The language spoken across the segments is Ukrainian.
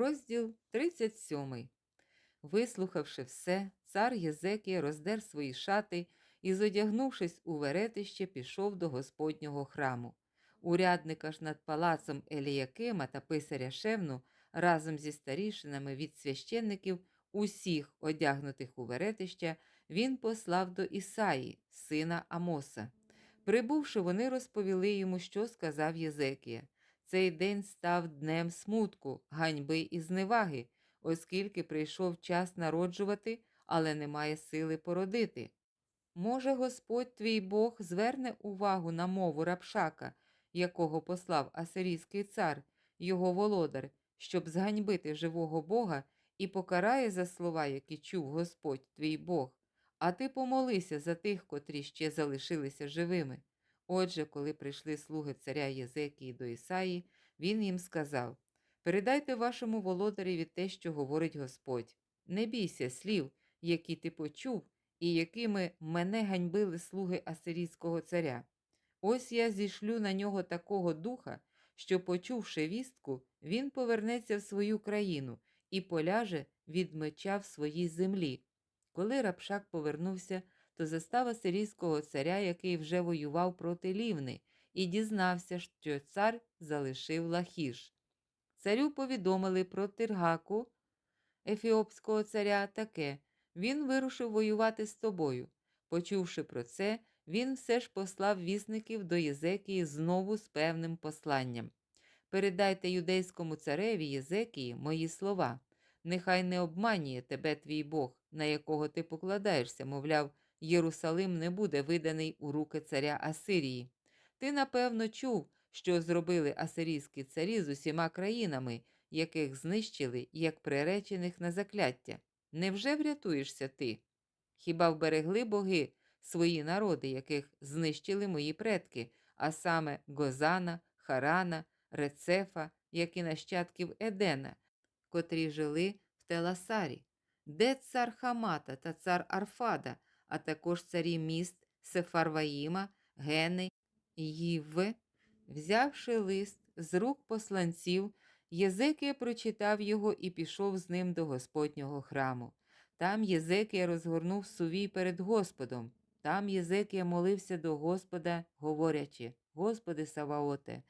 Розділ 37. Вислухавши все, цар Єзекія роздер свої шати і, зодягнувшись у веретище, пішов до Господнього храму. Урядника ж над палацом Еліякима та писаря Шевну разом зі старішинами від священників, усіх одягнутих у веретища, він послав до Ісаї, сина Амоса. Прибувши, вони розповіли йому, що сказав Єзекія. Цей день став днем смутку, ганьби і зневаги, оскільки прийшов час народжувати, але немає сили породити. Може, Господь твій Бог зверне увагу на мову рапшака, якого послав асирійський цар, його володар, щоб зганьбити живого Бога і покарає за слова, які чув Господь твій Бог, а ти помолися за тих, котрі ще залишилися живими. Отже, коли прийшли слуги царя Єзекії до Ісаї, він їм сказав: Передайте вашому володареві те, що говорить Господь. Не бійся слів, які ти почув, і якими мене ганьбили слуги асирійського царя. Ось я зішлю на нього такого духа, що, почувши вістку, він повернеться в свою країну і поляже від меча в своїй землі. Коли Рапшак повернувся, то застав асирійського царя, який вже воював проти Лівни, і дізнався, що цар залишив Лахіш. Царю повідомили про Тиргаку, ефіопського царя, таке він вирушив воювати з тобою. Почувши про це, він все ж послав вісників до Єзекії знову з певним посланням. Передайте юдейському цареві Єзекії мої слова. Нехай не обманює тебе твій Бог, на якого ти покладаєшся, мовляв, Єрусалим не буде виданий у руки царя Асирії. Ти, напевно, чув, що зробили асирійські царі з усіма країнами, яких знищили, як приречених на закляття. Невже врятуєшся ти? Хіба вберегли боги свої народи, яких знищили мої предки, а саме Гозана, Харана, Рецефа, як і нащадків Едена, котрі жили в Теласарі, де цар Хамата та цар Арфада, а також царі міст Сефарваїма, Гени, Ївви, взявши лист з рук посланців, Єзекія прочитав його і пішов з ним до Господнього храму. Там Єзекія розгорнув сувій перед Господом. Там Єзекія молився до Господа, говорячи: Господи Саваоте,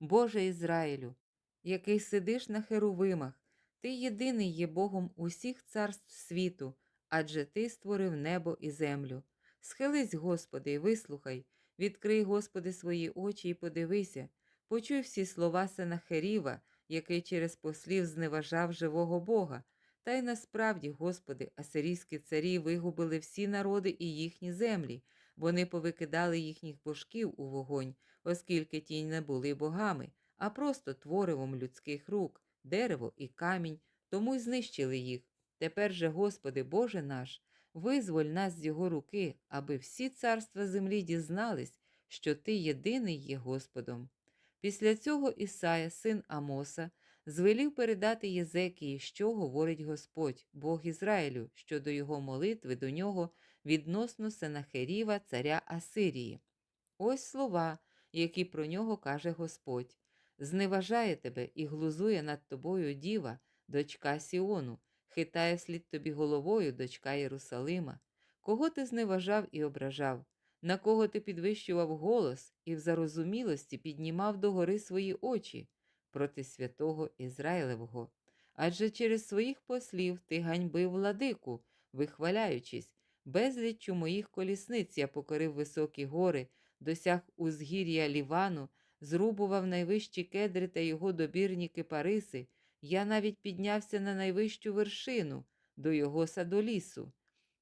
Боже Ізраїлю, який сидиш на херувимах, ти єдиний є Богом усіх царств світу, адже Ти створив небо і землю. Схились, Господи, і вислухай, відкрий, Господи, свої очі і подивися, почуй всі слова Сенахеріва, який через послів зневажав живого Бога. Та й насправді, Господи, асирійські царі вигубили всі народи і їхні землі, вони повикидали їхніх божків у вогонь, оскільки ті не були богами, а просто творивом людських рук, дерево і камінь, тому й знищили їх. Тепер же, Господи, Боже наш, визволь нас з його руки, аби всі царства землі дізнались, що Ти єдиний є Господом. Після цього Ісая, син Амоса, звелів передати Єзекії, що говорить Господь, Бог Ізраїлю, щодо його молитви до нього відносно Сенахеріва, царя Асирії. Ось слова, які про нього каже Господь: зневажає тебе і глузує над тобою діва, дочка Сіону, хитає вслід тобі головою, дочка Єрусалима. Кого ти зневажав і ображав? На кого ти підвищував голос і в зарозумілості піднімав догори свої очі проти святого Ізраїлевого? Адже через своїх послів ти ганьбив владику, вихваляючись, безліччю моїх колісниць я покорив високі гори, досяг узгір'я Лівану, зрубував найвищі кедри та його добірні кипариси, я навіть піднявся на найвищу вершину до його садолісу.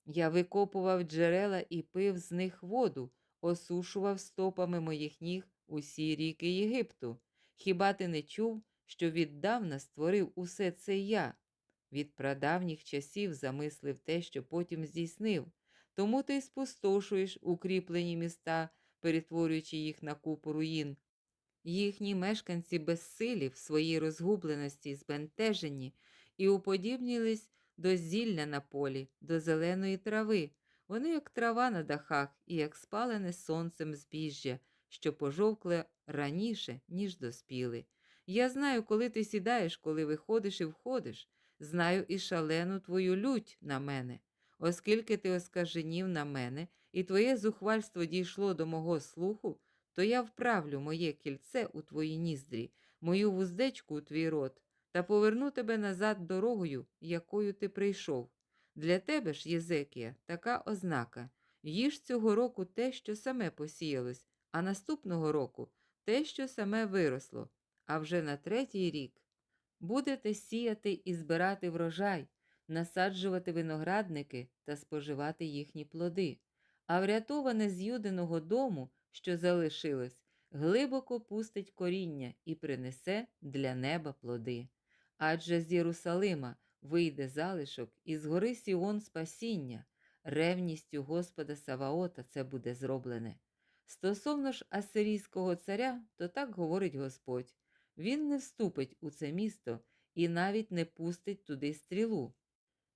Я викопував джерела і пив з них воду, осушував стопами моїх ніг усі ріки Єгипту. Хіба ти не чув, що віддавна створив усе це я? Від прадавніх часів замислив те, що потім здійснив, тому ти спустошуєш укріплені міста, перетворюючи їх на купу руїн. Їхні мешканці безсилі в своїй розгубленості збентежені і уподібнілись до зілля на полі, до зеленої трави. Вони, як трава на дахах, і як спалене сонцем збіжжя, що пожовкле раніше, ніж доспіли. Я знаю, коли ти сідаєш, коли виходиш і входиш, знаю і шалену твою лють на мене, оскільки ти оскаженів на мене, і твоє зухвальство дійшло до мого слуху, то я вправлю моє кільце у твої ніздрі, мою вуздечку у твій рот, та поверну тебе назад дорогою, якою ти прийшов. Для тебе ж, Єзекія, така ознака. Їж цього року те, що саме посіялось, а наступного року те, що саме виросло, а вже на третій рік будете сіяти і збирати врожай, насаджувати виноградники та споживати їхні плоди, а врятоване з юдиного дому, що залишилось, глибоко пустить коріння і принесе для неба плоди. Адже з Єрусалима вийде залишок, і з гори Сіон спасіння, ревністю Господа Саваота це буде зроблене. Стосовно ж асирійського царя, то так говорить Господь він не вступить у це місто і навіть не пустить туди стрілу.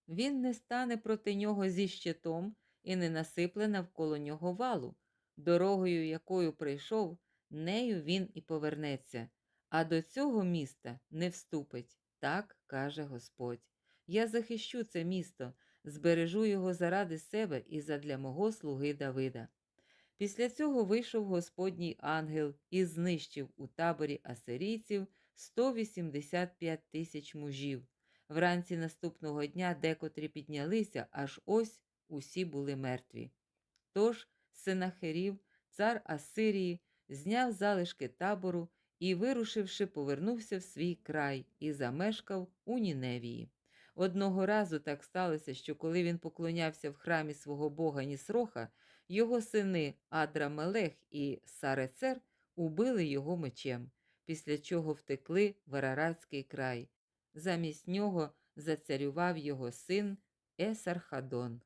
Він не стане проти нього зі щитом і не насипле навколо нього валу. Дорогою, якою прийшов, нею він і повернеться, а до цього міста не вступить, так каже Господь. Я захищу це місто, збережу його заради себе і задля мого слуги Давида. Після цього вийшов Господній ангел і знищив у таборі асирійців 185 тисяч мужів. Вранці наступного дня декотрі піднялися, аж ось усі були мертві. Тож Сенахерів, цар Асирії, зняв залишки табору і, вирушивши, повернувся в свій край і замешкав у Ніневії. Одного разу так сталося, що коли він поклонявся в храмі свого бога Нісроха, його сини Адрамелех і Сарецер убили його мечем, після чого втекли в Араратський край. Замість нього зацарював його син Есархадон.